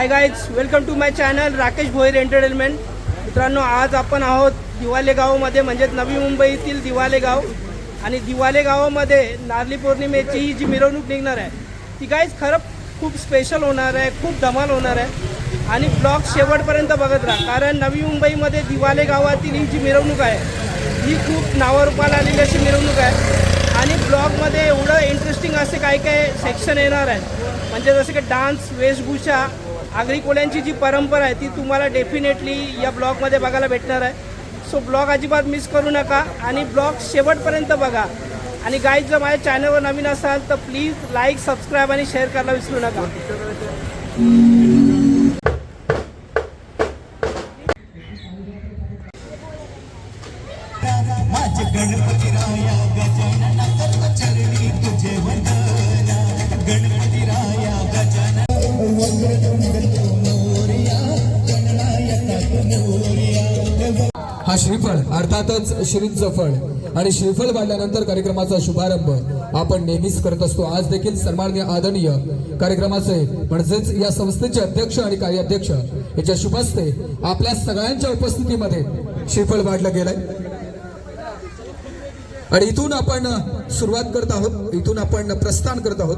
Hi guys welcome to my channel Rakesh Bhoir entertainment मित्रांनो आज आपण आहोत दिवाले गावामध्ये म्हणजेच नवी मुंबईतील दिवाले गाव. आणि दिवाले गावामध्ये नारली पौर्णिमेची ही जी मिरवणूक निघणार आहे ती गाईज खरं खूप स्पेशल होणार आहे खूप धमाल होणार आहे. आणि ब्लॉग शेवटपर्यंत बघत राहा कारण नवी मुंबईमध्ये दिवाले गावातील ही जी मिरवणूक आहे ही खूप नावारूपाला आलेली अशी मिरवणूक आहे. आणि ब्लॉगमध्ये एवढं इंटरेस्टिंग असे काय काय सेक्शन येणार आहे म्हणजे जसं की डान्स वेशभूषा आगरी जी परंपरा आहे ती तुम्हाला डेफिनेटली या ब्लॉगमध्ये बघायला भेटणार आहे. सो ब्लॉग अजिबात मिस करू नका आणि ब्लॉग शेवटपर्यंत बघा. आणि गाईज जर माझ्या चॅनलवर नवीन असाल तर प्लीज लाईक सबस्क्राईब आणि शेअर करायला विसरू नका. अर्थातच श्रींचं आणि श्रीफळ वाढल्यानंतर कार्यक्रमाचा शुभारंभ आपण नेहमीच करत असतो. आज देखील सन्माननीय आदरणीय कार्यक्रमाचे म्हणजेच या संस्थेचे अध्यक्ष आणि कार्याध्यक्ष याच्या शुभस्ते आपल्या सगळ्यांच्या उपस्थितीमध्ये श्रीफळ वाढलं गेलंय. आणि इथून आपण सुरुवात करत आहोत. इथून आपण प्रस्थान करत आहोत.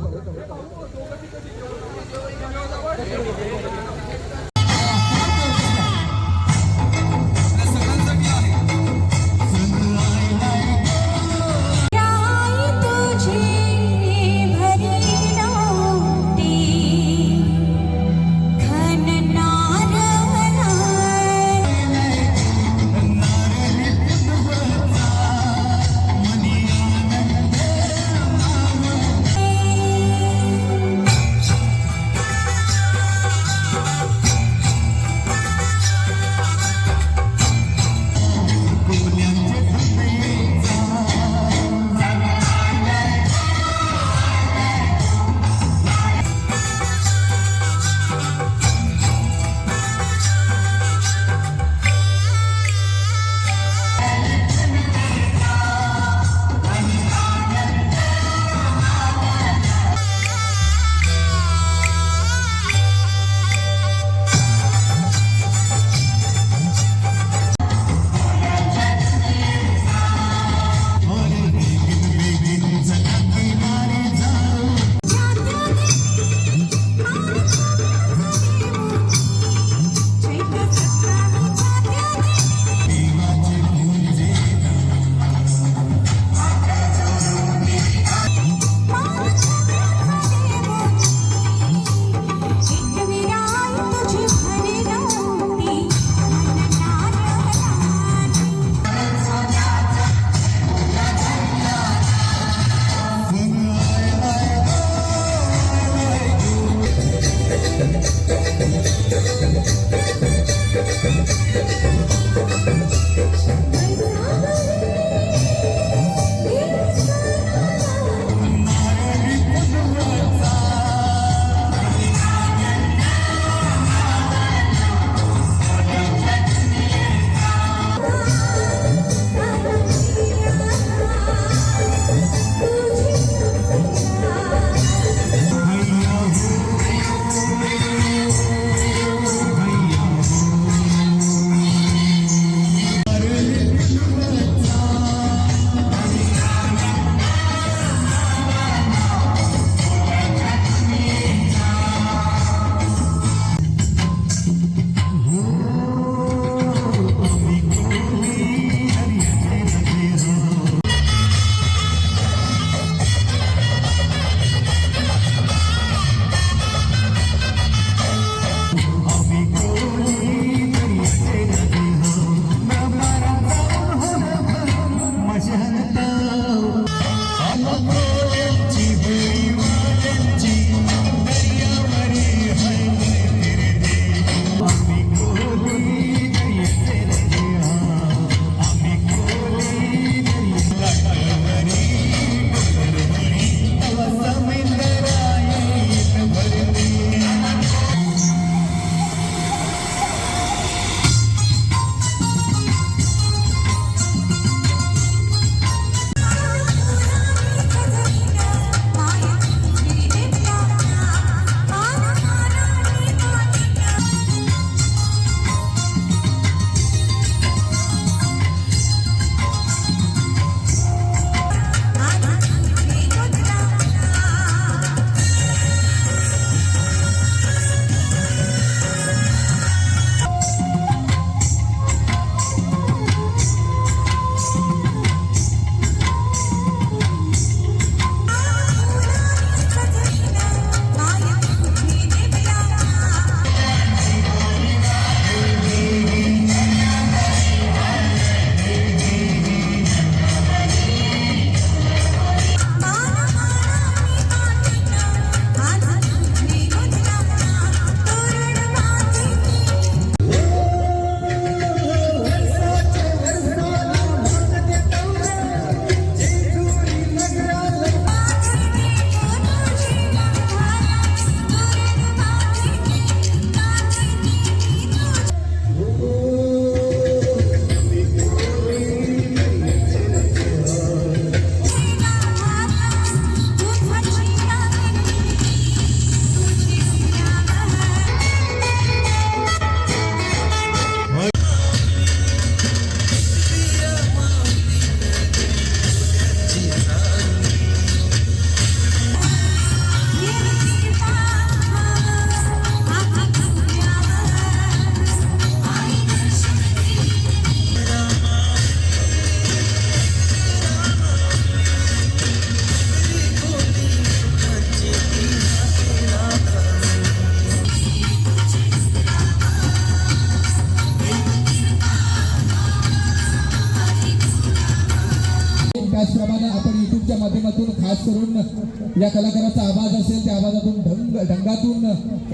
आपण युट्यूबच्या माध्यमातून खास करून या कलाकाराचा आवाज असेल त्या आवाजातून ढंग ढंगातून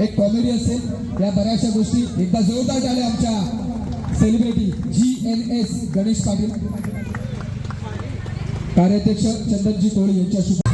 एक कॉमेडी असेल. या बऱ्याचशा गोष्टी एकदा जोरदार झाल्या आमच्या celebrity G N S Ganesh Patil. कार्याध्यक्ष चंदनजी कोळी यांच्या शुभ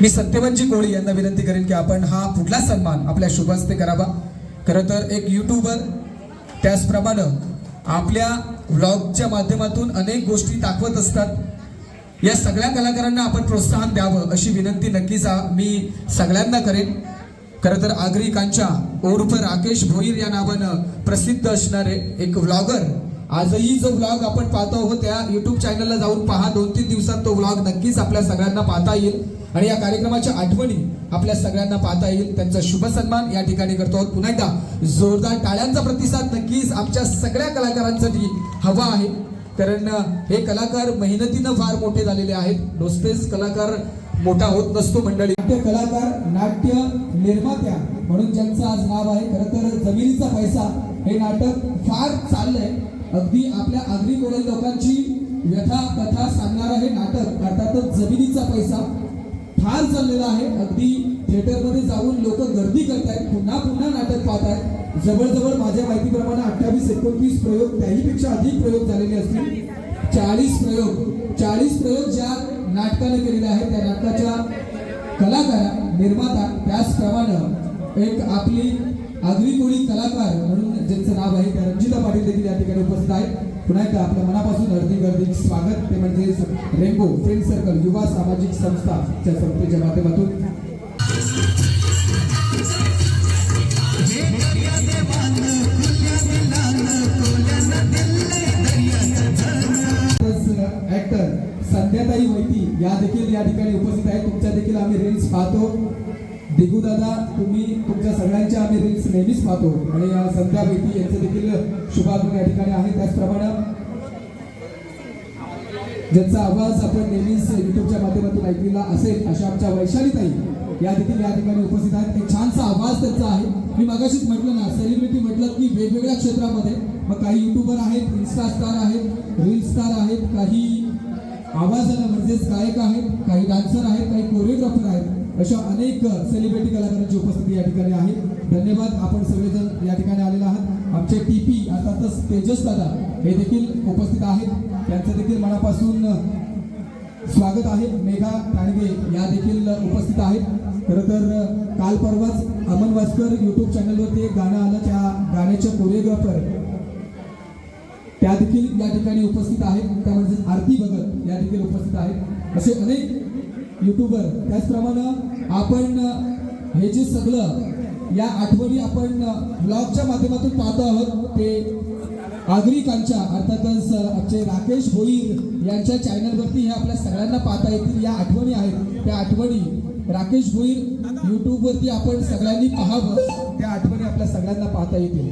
मी सत्यवंतजी कोळी यांना विनंती करेन की आपण हा पुढला सन्मान आपल्या शुभ हस्ते करावा. खरं तर एक युट्यूबर त्याचप्रमाणे आपल्या व्लॉगच्या माध्यमातून अनेक गोष्टी दाखवत असतात. या सगळ्या कलाकारांना आपण प्रोत्साहन द्यावं अशी विनंती नक्कीच मी सगळ्यांना करेन. खरं तर आगरी कांचा राकेश भोईर या नावानं प्रसिद्ध असणारे एक व्लॉगर आजही जो व्लॉग आपण पाहतो आहोत त्या युट्यूब चॅनलला जाऊन पहा. दोन तीन दिवसात तो व्लॉग नक्कीच आपल्या सगळ्यांना पाहता येईल. आणि या कार्यक्रमाच्या आठवणी आपल्या सगळ्यांना पाहता येईल. त्यांचा शुभ सन्मान या ठिकाणी करतो आहोत. पुन्हा एकदा जोरदार टाळ्यांचा प्रतिसाद नक्कीच आमच्या सगळ्या कलाकारांसाठी हवा आहे. कारण हे कलाकार मेहनतीनं फार मोठे झालेले आहेत. नुसतेच कलाकार मोठा होत नसतो मंडळी. नाट्य कलाकार नाट्य निर्मात्या म्हणून ज्यांचं आज नाव आहे खरं तर जमिनीचा पैसा हे नाटक फार चाललंय. अगदी आपल्या आगरी कोळी लोकांची व्यथा कथा सांगणारं हे नाटक अर्थातच जमिनीचा पैसा फार चाललेला आहे. अगदी थिएटरमध्ये जाऊन लोक गर्दी करतायत पुन्हा पुन्हा नाटक पाहतायत. जवळजवळ माझ्या माहितीप्रमाणे अठ्ठावीस एकोणतीस प्रयोग त्याहीपेक्षा अधिक प्रयोग झालेले असतील. चाळीस प्रयोग चाळीस प्रयोग ज्या नाटकाने केलेले आहेत त्या नाटकाच्या कलाकार निर्माता त्याचप्रमाणे एक आपली आगरी कोळी कलाकार म्हणून ज्यांचं नाव आहे. त्या रंजिता पाटील देखील या ठिकाणी उपस्थित आहेत. पुन्हा एकदा आपल्या मनापासून अर्धी गर्दी स्वागत. ते म्हणजे रेनबो फ्रेंड सर्कल युवा सामाजिक संस्था संस्थाच्या संस्थेच्या माध्यमातून. ऍक्टर संध्याताई वैती या देखील या ठिकाणी उपस्थित आहेत. तुमच्या देखील आम्ही रील्स पाहतो. दिगू दादा तुम्ही तुमच्या सगळ्यांच्या आम्ही रील्स नेहमीच पाहतो. आणि संध्या वैती यांचं देखील शुभागमन या ठिकाणी आहे. त्याचप्रमाणे ज्यांचा आवाज आपण नेहमीच युट्यूबच्या माध्यमातून ऐकलेला असेल अशा आमच्या वैशालीताई या देखील या ठिकाणी उपस्थित आहेत. एक छानसा आवाज त्यांचा आहे. मी मगाशीच म्हटलं ना सेलिब्रिटी म्हटलं की वेगवेगळ्या क्षेत्रामध्ये. मग काही युट्यूबर आहेत इन्स्टा स्टार आहेत रील स्टार आहेत काही आवाजाला म्हणजेच गायक आहेत काही डान्सर आहेत काही कोरिओग्राफर आहेत. अशा अनेक सेलिब्रिटी कलाकारांची उपस्थिती या ठिकाणी आहे. धन्यवाद. आपण सगळेजण या ठिकाणी आलेले आहात. आमचे टीपी अर्थातच तेजस दादा हे देखील उपस्थित आहेत. त्यांचं देखील मनापासून स्वागत आहे. मेघा ठाणगे या देखील उपस्थित आहेत. खरं तर काल परवाच अमन वासकर युट्यूब चॅनलवरती एक गाणं आलं. त्या गाण्याच्या कोरिओग्राफर त्या देखील या ठिकाणी उपस्थित आहेत. त्या म्हणजे आरती भगत या देखील उपस्थित आहेत. असे अनेक युट्यूबर त्याचप्रमाणे आपण हे जे सगळं या आठवणी आपण ब्लॉगच्या माध्यमातून पाहतो आहोत ते आगरी अर्थातच आमचे राकेश भोईर यांच्या चॅनलवरती हे आपल्या सगळ्यांना पाहता येतील. या आठवणी आहेत. त्या आठवणी राकेश भोईर यूट्यूबवरती आपण सगळ्यांनी पाहावं. त्या आठवणी आपल्या सगळ्यांना पाहता येतील.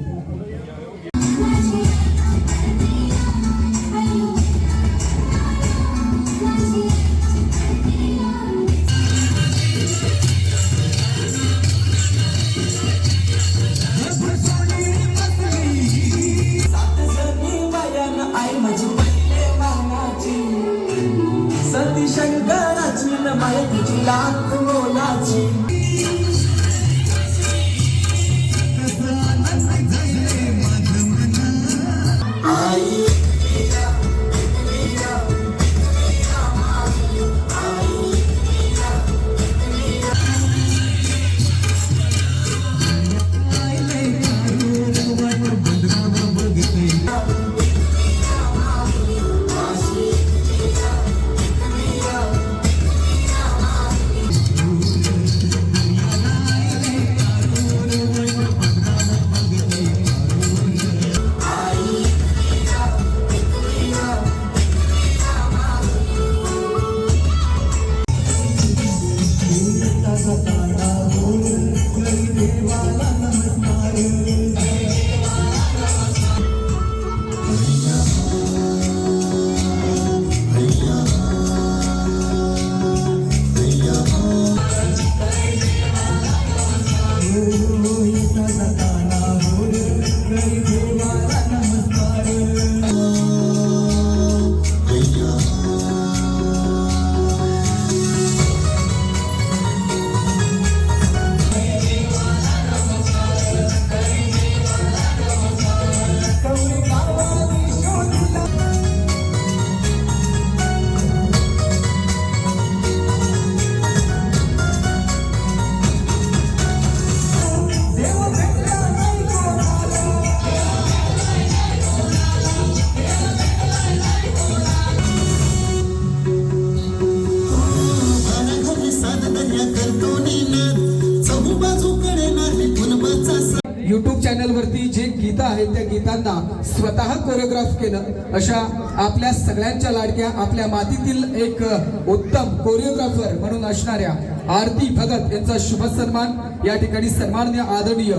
अशा आपल्या सगळ्यांच्या लाडक्या आपल्या मातीतील एक उत्तम कोरिओग्राफर म्हणून असणाऱ्या आरती भगत यांचा शुभ सन्मान. या ठिकाणी सन्माननीय आदरणीय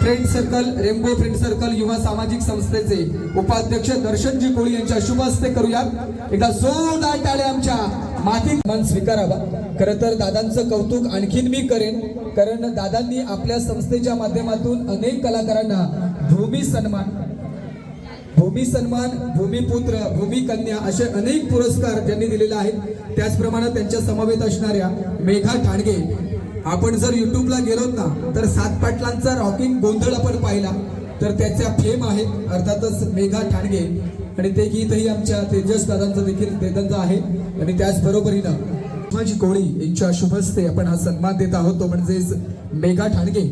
friend circle Rambo friend circle युवा सामाजिक संस्थेचे उपाध्यक्ष दर्शनजी कोळी यांच्या शुभ हस्ते करूयात. एकदा जोरदार टाळ्या आमच्या माती मन स्वीकारावा. खरं तर दादांचं कौतुक आणखीन मी करेन कारण दादांनी आपल्या संस्थेच्या माध्यमातून अनेक कलाकारांना भूमी सन्मान भूमी सन्मान भूमिपुत्र भूमी कन्या असे अनेक पुरस्कार ज्यांनी दिलेले आहेत. त्याचप्रमाणे त्यांच्या समवेत असणाऱ्या मेघा ठाणगे. आपण जर युट्यूबला गेलोत ना तर सात पाटलांचा रॉकिंग गोंधळ आपण पाहिला. तर त्याच्या फेम आहेत अर्थातच मेघा ठाणगे. आणि ते गीतही आमच्या तेजस दादांचं देखील तेदांचं आहे. आणि त्याचबरोबरीनं माझी कोळी यांच्या शुभस्ते आपण हा सन्मान देत आहोत. तो म्हणजेच मेघा ठाणगे.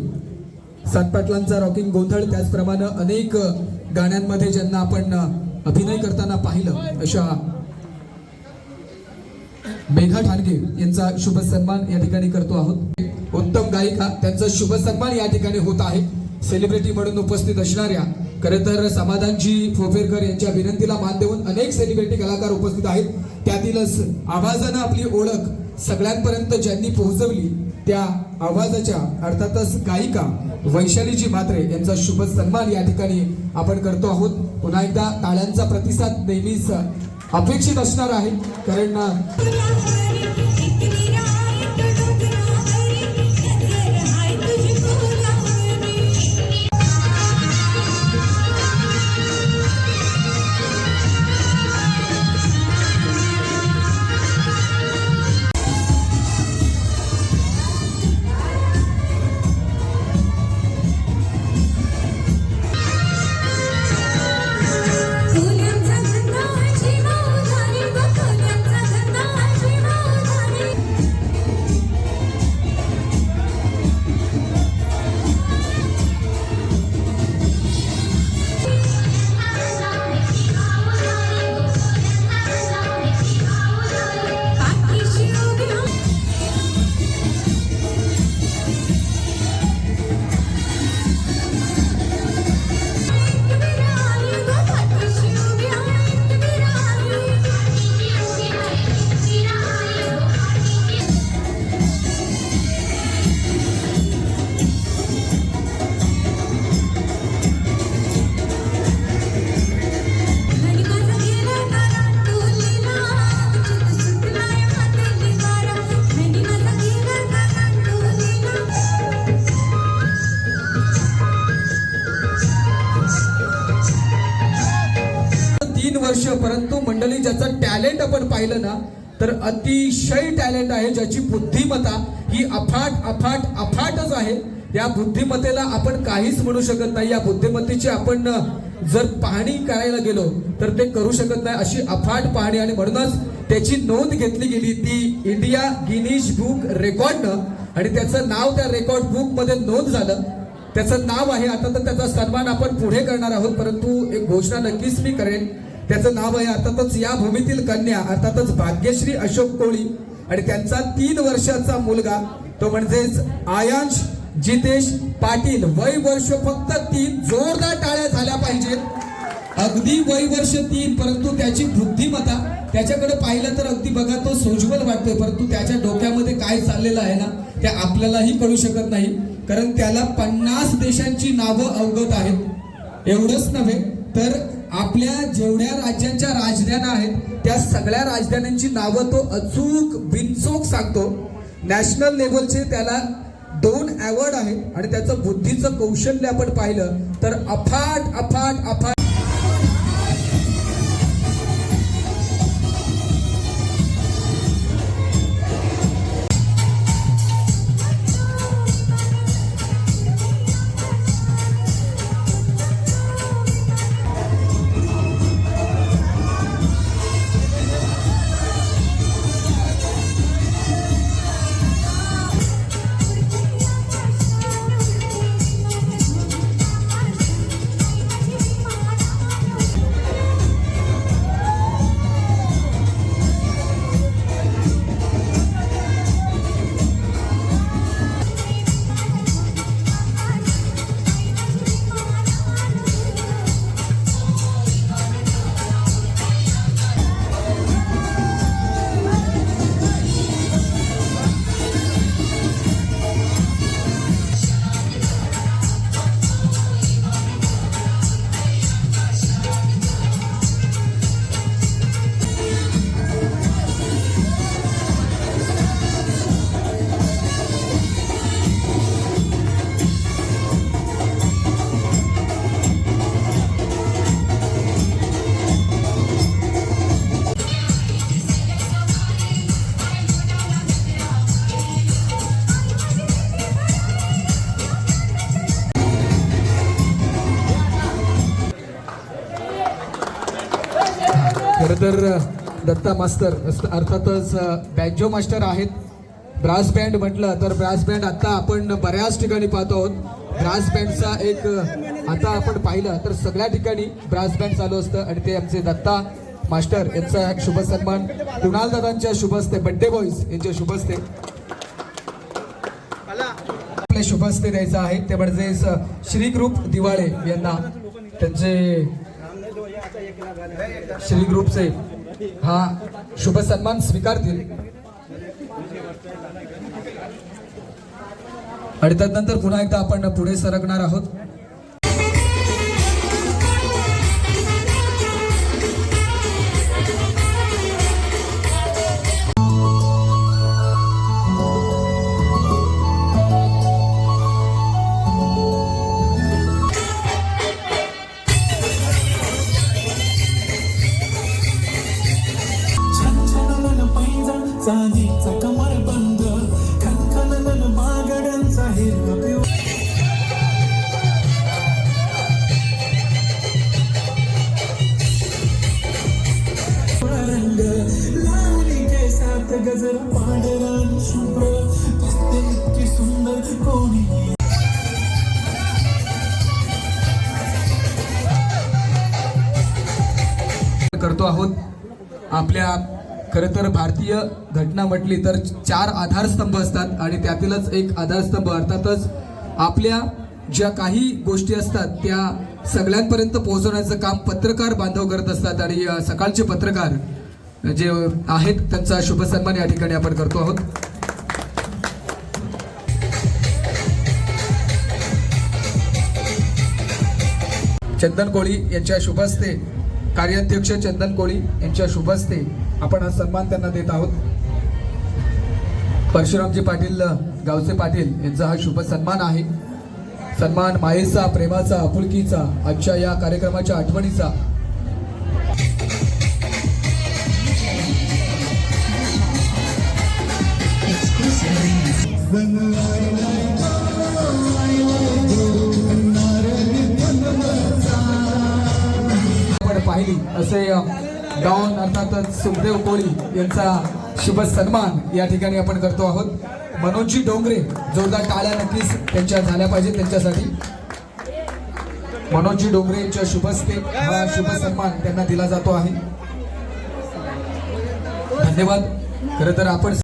सात पाटलांचा रॉकिंग गोंधळ त्याचप्रमाणे अनेक गाण्यांमध्ये ज्यांना आपण अभिनय करताना पाहिलं अशा मेघा ठाणगे यांचा शुभ सन्मान या ठिकाणी करतो आहोत. उत्तम गायिका त्यांचा शुभ सन्मान या ठिकाणी होत आहे. सेलिब्रिटी म्हणून उपस्थित असणाऱ्या खरं तर समाधानजी फोफेरकर यांच्या विनंतीला मान देऊन अनेक सेलिब्रिटी कलाकार उपस्थित आहेत. त्यातीलच आवाजानं आपली ओळख सगळ्यांपर्यंत ज्यांनी पोहोचवली त्या आवाजाच्या अर्थातच गायिका वैशालीजी म्हात्रे यांचा शुभ सन्मान या ठिकाणी आपण करतो आहोत. पुन्हा एकदा टाळ्यांचा प्रतिसाद नेहमीच अपेक्षित असणार आहे. कारण तर अतिशय टॅलेंट आहे ज्याची बुद्धिमत्ता ही अफाट अफाट अफाटच आहे. या बुद्धिमत्तेला आपण काहीच म्हणू शकत नाही. या बुद्धिमत्तेची आपण जर पाहणी करायला गेलो तर ते करू शकत नाही. अशी अफाट पाहणी आणि म्हणूनच त्याची नोंद घेतली गेली ती इंडिया गिनीज बुक रेकॉर्डनं आणि त्याचं नाव त्या रेकॉर्ड बुकमध्ये नोंद झालं. त्याचं नाव आहे आता तर त्याचा सन्मान आपण पुढे करणार आहोत परंतु एक घोषणा नक्कीच मी करेन. त्याचं नाव आहे अर्थातच या भूमीतील कन्या अर्थातच भाग्यश्री अशोक कोळी. आणि त्यांचा तीन वर्षाचा मुलगा तो म्हणजेच आयांश जितेश पाटील. वय वर्ष फक्त तीन जोरदार टाळ्या झाल्या पाहिजेत. अगदी वय वर्ष तीन परंतु त्याची बुद्धिमत्ता त्याच्याकडे पाहिलं तर अगदी बघा तो सोज्वल वाटतोय परंतु त्याच्या डोक्यामध्ये काय चाललेलं आहे ना ते आपल्यालाही कळू शकत नाही. कारण त्याला पन्नास देशांची नावं अवगत आहेत. एवढंच नव्हे तर आपल्या जेवढ्या राज्यांच्या राजधान्या आहेत त्या सगळ्या राजधान्यांची नावं तो अचूक बिनचोक सांगतो. नॅशनल लेवलचे त्याला दोन अवॉर्ड आहेत आणि त्याचं बुद्धीचं कौशल्य आपण पाहिलं तर अफाट अफाट अफाट मास्टर तर दत्ता मास्तर अस- अर्थातच बँजो मास्टर आहेत. ब्रास बँड म्हटलं तर ब्रास बँड आता आपण बऱ्याच ठिकाणी पाहतो आहोत. ब्रास बँडचा एक आता आपण पाहिलं तर सगळ्या ठिकाणी ब्रास बँड चालू असतं आणि ते आमचे दत्ता मास्टर यांचा एक शुभ सन्मान. कुणाल दादांच्या शुभस्ते बड्डे बॉईज यांच्या शुभ आपल्या आपले शुभ हस्ते द्यायचं आहे. ते म्हणजे स- श्री ग्रुप दिवाळे यांना. त्यांचे श्री ग्रुपचे हा शुभ सन्मान स्वीकारतील आणि त्यानंतर पुन्हा एकदा आपण पुढे सरकणार आहोत. आहोत. आपल्या खरं तर भारतीय घटना म्हटली तर चार आधारस्तंभ असतात आणि त्यातीलच एक आधारस्तंभ. अर्थातच आपल्या ज्या काही गोष्टी असतात त्या सगळ्यांपर्यंत पोहोचवण्याचं काम पत्रकार बांधव करत असतात आणि सकाळचे पत्रकार जे आहेत त्यांचा शुभ सन्मान या ठिकाणी आपण करतो आहोत. चंदन कोळी यांच्या शुभ हस्ते कार्याध्यक्ष चंदन कोळी यांच्या शुभ हस्ते आपण हा सन्मान त्यांना देत आहोत. परशुरामजी पाटील गावचे पाटील यांचा हा शुभ सन्मान आहे. सन्मान मायेचा प्रेमाचा आपुलकीचा आजच्या या कार्यक्रमाच्या आठवणीचा. असे डॉन अर्थातच सुखदेव कोळी यांचा शुभ सन्मान या ठिकाणी आपण करतो आहोत. मनोजी डोंगरे जोरदार टाळ्या नक्कीच त्यांच्या झाल्या पाहिजेत त्यांच्यासाठी. मनोजी डोंगरे यांच्या शुभस्ते हा शुभ सन्मान त्यांना दिला जातो आहे. धन्यवाद. खरं तर आपण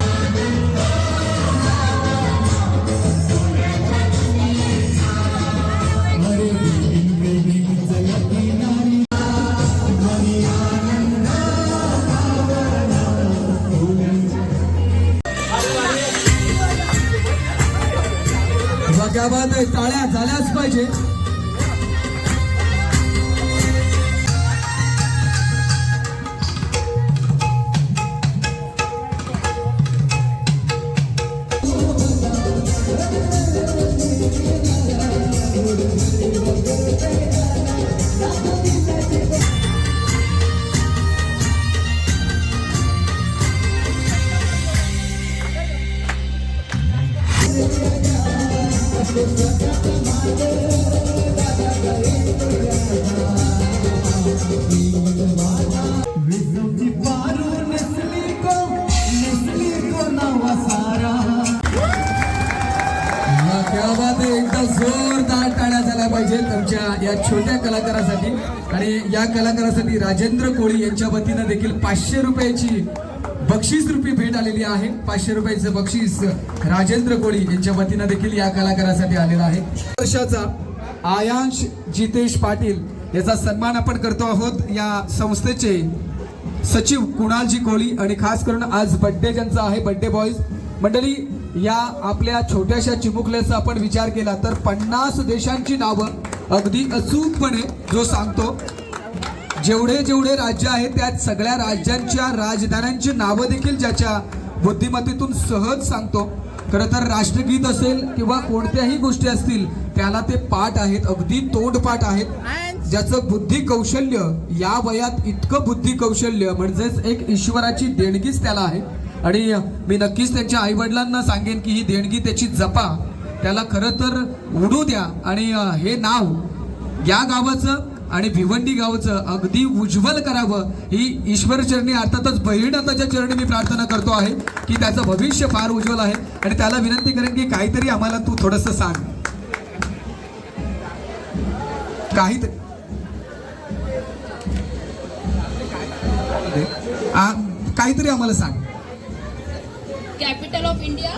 क्या बात आहे टाळ्या झाल्याच पाहिजे. यांच्या वतीनं देखील पाचशे रुपयाची बक्षीस रुपी भेट आलेली आहे. पाचशे रुपयाचं बक्षीस राजेंद्र कोळी यांच्या वतीनं देखील या कलाकारासाठी आलेला आहे. वर्षाचा आयांश जितेश पाटील याचा सन्मान आपण करतो आहोत. या संस्थेचे सचिव कुणालजी कोळी आणि खास करून आज बड्डे ज्यांचा आहे बड्डे बॉईज मंडळी या आपल्या छोट्याशा चिमुकल्याचा आपण विचार केला तर पन्नास देशांची नावं अगदी अचूकपणे जो सांगतो जेवढे जेवढे राज्य आहेत त्यात सगळ्या राज्यांच्या राजधान्यांची नावं देखील ज्याच्या बुद्धिमत्तेतून सहज सांगतो. खरं तर राष्ट्रगीत असेल किंवा कोणत्याही गोष्टी असतील त्याला ते पाठ आहेत अगदी तोंडपाठ आहेत. ज्याचं बुद्धी कौशल्य या वयात इतकं बुद्धी कौशल्य म्हणजेच एक ईश्वराची देणगीच त्याला आहे. आणि मी नक्कीच त्यांच्या आई वडिलांना सांगेन की ही देणगी त्याची जपा. त्याला खरं तर उडू द्या. आणि हे नाव या गावाचं आणि भिवंडी गावचं अगदी उज्ज्वल करावं ही ईश्वर चरणी अर्थातच बहिणताच्या चरणी मी प्रार्थना करतो आहे की त्याचं भविष्य फार उज्ज्वल आहे. आणि त्याला विनंती करेन की काहीतरी आम्हाला तू थोडस सांग. काहीतरी. काहीतरी आम्हाला सांग. Capital of India?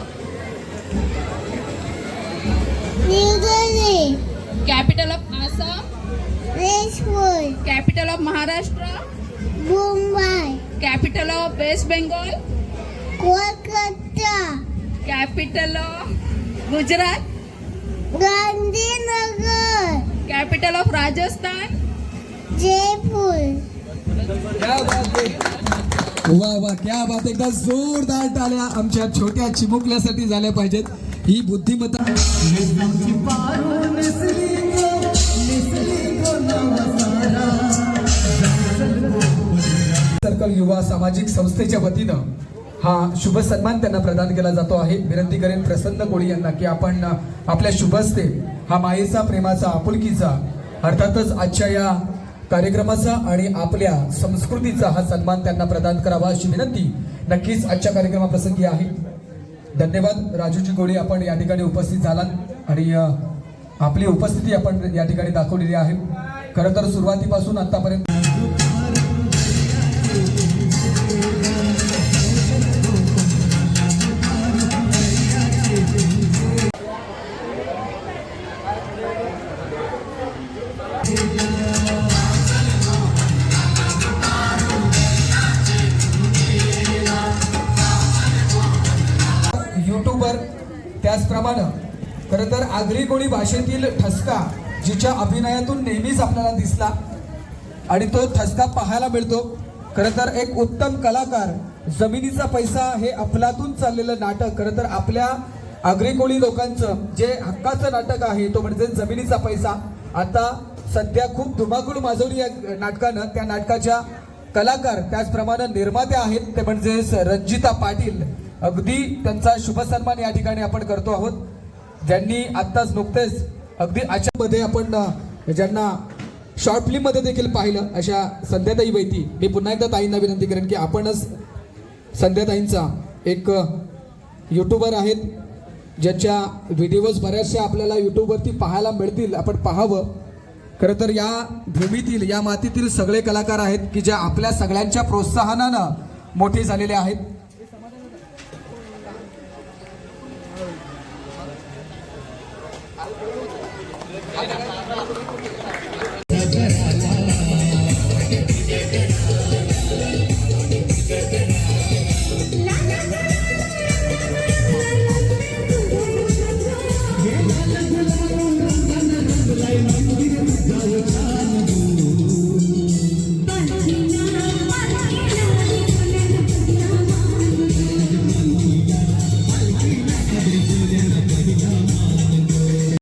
Capital of Assam? Capital of Maharashtra Mumbai, capital of west Bengal Kolkata, capital of Gujarat Gandhinagar, capital of Rajasthan Jaipur. क्या बात आहे वा वा क्या बात एकदा जोरदार टाळ्या आमच्या छोट्या चिमुकल्यासाठी झाल्या पाहिजेत. ही बुद्धिमत्ता सर्कल युवा सामाजिक संस्थेच्या वतीनं हा शुभ सन्मान त्यांना प्रदान केला जातो आहे. विनंती करेन प्रसन्न कोळी यांना की आपण आपल्या शुभस्ते हा मायेचा प्रेमाचा आपुलकीचा अर्थातच आजच्या या कार्यक्रमाचा आणि आपल्या संस्कृतीचा हा सन्मान त्यांना प्रदान करावा अशी विनंती नक्कीच आजच्या कार्यक्रमाप्रसंगी आहे. धन्यवाद. राजूजी कोळी आपण या ठिकाणी उपस्थित झालात आणि आपली उपस्थिती आपण या ठिकाणी दाखवलेली आहे. खरं तर सुरुवातीपासून आतापर्यंत आगरी कोळी भाषेतील ठसका जिच्या अभिनयातून नेहमीच आपल्याला दिसला. आणि तो ठसका पाहायला मिळतो. खरं तर एक उत्तम कलाकार जमिनीचा पैसा हे अफलातून चाललेलं नाटक खरं तर आपल्या आगरी कोळी लोकांचं जे हक्काचं नाटक आहे तो म्हणजे जमिनीचा पैसा. आता सध्या खूप धुमाकूळ माजवली या नाटकानं. त्या नाटकाच्या कलाकार त्याचप्रमाणे निर्माते आहेत ते म्हणजेच रंजिता पाटील. अगदी त्यांचा शुभसन्मान या ठिकाणी आपण करतो आहोत. ज्यांनी आत्ताच नुकतेच अगदी मध्ये आपण ज्यांना शॉर्ट फिल्ममध्ये देखील पाहिलं अशा संध्याताई वैती. मी पुन्हा एकदा ताईंना विनंती करेन की आपणच संध्याताईंचा एक युट्यूबर आहेत ज्याच्या व्हिडिओज बऱ्याचशा आपल्याला युट्यूबवरती पाहायला मिळतील. आपण पाहावं. खरं तर या भूमीतील या मातीतील सगळे कलाकार आहेत की ज्या आपल्या सगळ्यांच्या प्रोत्साहनानं मोठे झालेले आहेत.